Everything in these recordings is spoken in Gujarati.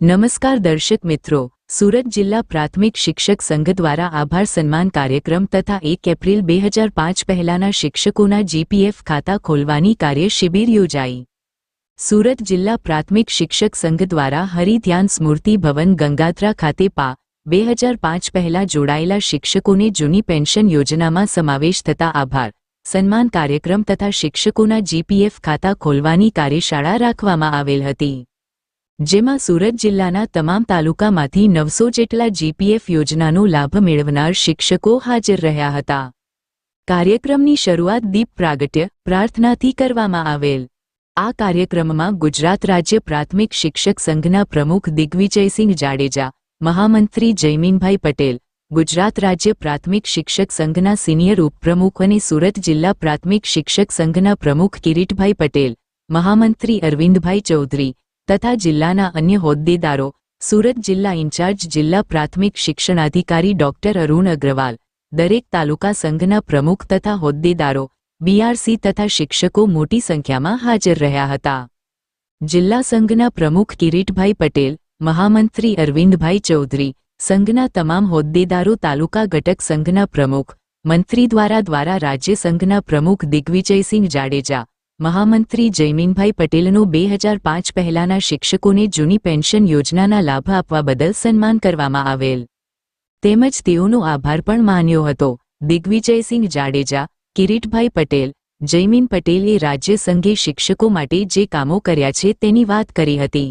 નમસ્કાર દર્શક મિત્રો, સુરત જિલ્લા પ્રાથમિક શિક્ષક સંઘ દ્વારા આભાર સન્માન કાર્યક્રમ તથા એક એપ્રિલ બે હજાર પાંચ પહેલાના શિક્ષકોના જીપીએફ ખાતા ખોલવાની કાર્ય શિબિર યોજાઈ. સુરત જિલ્લા પ્રાથમિક શિક્ષક સંઘ દ્વારા હરિધ્યાન સ્મૃતિ ભવન ગંગાત્રા ખાતે પા, બે હજાર પાંચ પહેલા જોડાયેલા શિક્ષકોને જૂની પેન્શન યોજનામાં સમાવેશ થતા આભાર સન્માન કાર્યક્રમ તથા શિક્ષકોના જીપીએફ ખાતા ખોલવાની કાર્યશાળા રાખવામાં આવેલ હતી. જેમાં સુરત જિલ્લાના તમામ તાલુકામાંથી નવસો જેટલા જીપીએફ યોજનાનો લાભ મેળવનાર શિક્ષકો હાજર રહ્યા હતા. કાર્યક્રમની શરૂઆત દીપ પ્રાગટ્ય પ્રાર્થનાથી કરવામાં આવેલ. આ કાર્યક્રમમાં ગુજરાત રાજ્ય પ્રાથમિક શિક્ષક સંઘના પ્રમુખ દિગ્વિજયસિંહ જાડેજા, મહામંત્રી જયમીનભાઈ પટેલ, ગુજરાત રાજ્ય પ્રાથમિક શિક્ષક સંઘના સિનિયર ઉપપ્રમુખ અને સુરત જિલ્લા પ્રાથમિક શિક્ષક સંઘના પ્રમુખ કિરીટભાઈ પટેલ, મહામંત્રી અરવિંદભાઈ ચૌધરી તથા જિલ્લાના અન્ય હોદ્દેદારો, સુરત જિલ્લા ઇન્ચાર્જ, જિલ્લા પ્રાથમિક શિક્ષણાધિકારી ડોક્ટર અરુણ અગ્રવાલ, દરેક તાલુકા સંઘના પ્રમુખ તથા હોદ્દેદારો, બીઆરસી તથા શિક્ષકો મોટી સંખ્યામાં હાજર રહ્યા હતા. જિલ્લા સંઘના પ્રમુખ કિરીટભાઈ પટેલ, મહામંત્રી અરવિંદભાઈ ચૌધરી, સંઘના તમામ હોદ્દેદારો, તાલુકા ઘટક સંઘના પ્રમુખ, મંત્રી દ્વારા દ્વારા રાજ્ય સંઘના પ્રમુખ દિગ્વિજયસિંહ જાડેજા મહામંત્રી જયમીનભાઈ પટેલનું બે હજાર પાંચ પહેલાના શિક્ષકોને જૂની પેન્શન યોજનાના લાભ આપવા બદલ સન્માન કરવામાં આવેલ. તેમજ તેઓનો આભાર પણ માન્યો હતો. દિગ્વિજયસિંહ જાડેજા, કિરીટભાઈ પટેલ, જયમીન પટેલે રાજ્ય સંઘે શિક્ષકો માટે જે કામો કર્યા છે તેની વાત કરી હતી.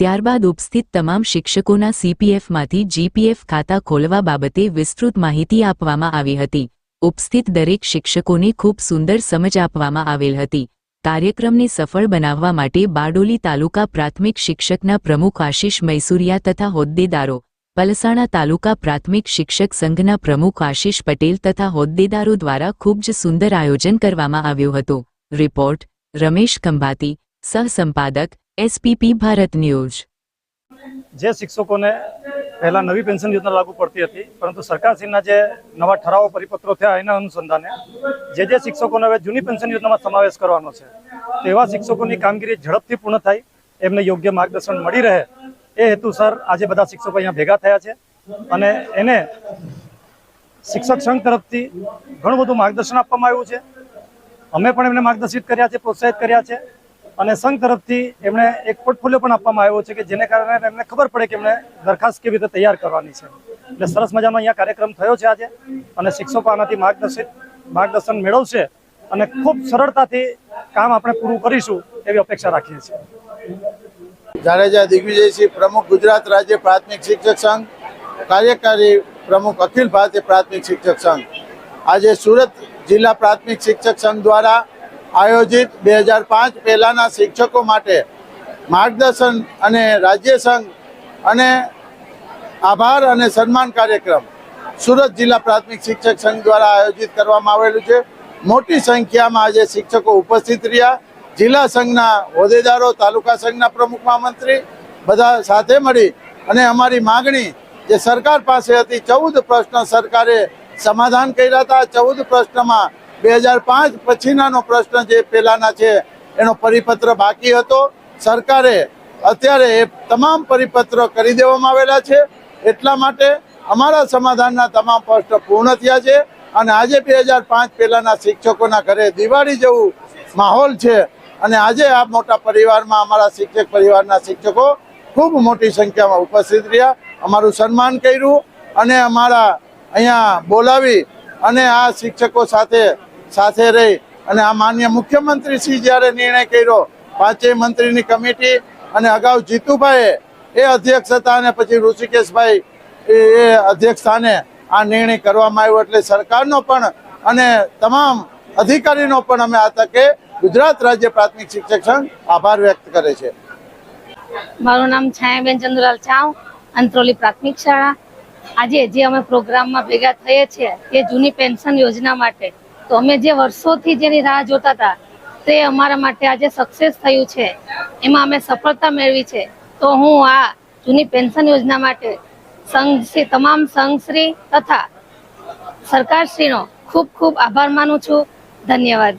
ત્યારબાદ ઉપસ્થિત તમામ શિક્ષકોના સીપીએફમાંથી જીપીએફ ખાતા ખોલવા બાબતે વિસ્તૃત માહિતી આપવામાં આવી હતી. ઉપસ્થિત દરેક શિક્ષકોને ખૂબ સુંદર સમજ આપવામાં આવેલ હતી. કાર્યક્રમને સફળ બનાવવા માટે બારડોલી તાલુકા પ્રાથમિક શિક્ષકના પ્રમુખ આશિષ મૈસુરિયા તથા હોદ્દેદારો, પલસાણા તાલુકા પ્રાથમિક શિક્ષક સંઘના પ્રમુખ આશિષ પટેલ તથા હોદ્દેદારો દ્વારા ખૂબ જ સુંદર આયોજન કરવામાં આવ્યું હતું. રિપોર્ટ, રમેશ ખંભાતી સહસંપાદક એસપીપી ભારત ન્યૂઝ. જે શિક્ષકોને પહેલા નવી પેન્શન યોજના લાગુ પડતી હતી, પરંતુ સરકારશ્રીના જે નવા ઠરાવો પરિપત્રો થયા એના અનુસંધાને જે જે શિક્ષકોને હવે જૂની પેન્શન યોજનામાં સમાવેશ કરવાનો છે તેવા શિક્ષકોની કામગીરી ઝડપથી પૂર્ણ થાય, એમને યોગ્ય માર્ગદર્શન મળી રહે, એ હેતુસર આજે બધા શિક્ષકો અહીંયા ભેગા થયા છે અને એને શિક્ષક સંઘ તરફથી ઘણું બધું માર્ગદર્શન આપવામાં આવ્યું છે. અમે પણ એમને માર્ગદર્શિત કર્યા છે, પ્રોત્સાહિત કર્યા છે. અને સંઘ તરફથી એમણે એક પોર્ટફોલિયો પણ આપવામાં આવ્યો છે કે જેને કારણે એમને ખબર પડે કે એમને દરખાસ્ત કેવી રીતે તૈયાર કરવાની છે. એટલે સરસ મજાનો અહીંયા કાર્યક્રમ થયો છે આજે અને શિક્ષકો આનાથી માર્ગદર્શિત, માર્ગદર્શન મેળવશે અને ખૂબ સરળતાથી કામ આપણે પૂરું કરીશું એવી અપેક્ષા રાખીએ છીએ. જાડેજા દિગ્વિજયસિંહ પ્રમુખ, ગુજરાત રાજ્ય પ્રાથમિક શિક્ષક સંઘ, કાર્યકારી પ્રમુખ અખિલ ભારતીય પ્રાથમિક શિક્ષક સંઘ. આજે સુરત જિલ્લા પ્રાથમિક શિક્ષક સંઘ દ્વારા આયોજિત બે હજાર પાંચ પહેલાંના શિક્ષકો માટે માર્ગદર્શન અને રાજ્ય સંઘ અને આભાર અને સન્માન કાર્યક્રમ સુરત જિલ્લા પ્રાથમિક શિક્ષક સંઘ દ્વારા આયોજિત કરવામાં આવેલું છે. મોટી સંખ્યામાં આજે શિક્ષકો ઉપસ્થિત રહ્યા. જિલ્લા સંઘના હોદ્દેદારો, તાલુકા સંઘના પ્રમુખ મહામંત્રી બધા સાથે મળી અને અમારી માગણી જે સરકાર પાસે હતી, ચૌદ પ્રશ્ન સરકારે સમાધાન કર્યા હતા. ચૌદ પ્રશ્નમાં બે હજાર પાંચ પછીનાનો પ્રશ્ન જે પહેલાના છે, એનો પરિપત્ર બાકી હતો. સરકારે અત્યારે એ તમામ પરિપત્ર કરી દેવામાં આવેલા છે. એટલા માટે અમારા સમાધાનના તમામ પ્રશ્ન પૂર્ણ થયા છે. અને આજે બે હજાર પાંચ પહેલાંના શિક્ષકોના ઘરે દિવાળી જેવું માહોલ છે. અને આજે આ મોટા પરિવારમાં અમારા શિક્ષક પરિવારના શિક્ષકો ખૂબ મોટી સંખ્યામાં ઉપસ્થિત રહ્યા. અમારું સન્માન કર્યું અને અમારા અહીંયા બોલાવી અને આ શિક્ષકો સાથે સાથે રહી અને આ માન્ય મુખ્યમંત્રીશ્રી જ્યારે નિર્ણય કર્યો, પાંચેય મંત્રીની કમિટી અને અગાઉ જીતુભાઈએ એ અધ્યક્ષ હતા અને પછી ઋષિકેશભાઈ એ એ અધ્યક્ષ સ્થાને આ નિર્ણય કરવામાં આવ્યો એટલે સરકારનો પણ અને તમામ અધિકારીનો પણ અમે આ તકે ગુજરાત રાજ્ય પ્રાથમિક શિક્ષક સંઘ આભાર વ્યક્ત કરે છે. મારું નામ છાયાબેન ચંદ્રલાલ ચાવ, અંત્રોલી પ્રાથમિક શાળા. આજે જે અમે પ્રોગ્રામમાં ભેગા થઈએ છીએ તે જૂની પેન્શન યોજના માટે તો અમે જે વર્ષોથી જેની રાહ જોતા હતા, તે અમારા માટે આજે સક્સેસ થયું છે. એમાં અમે સફળતા મેળવી છે. તો હું આ જૂની પેન્શન યોજના માટે સંઘ તમામ સંઘશ્રી તથા સરકારશ્રીનો ખૂબ ખૂબ આભાર માનું છું. ધન્યવાદ.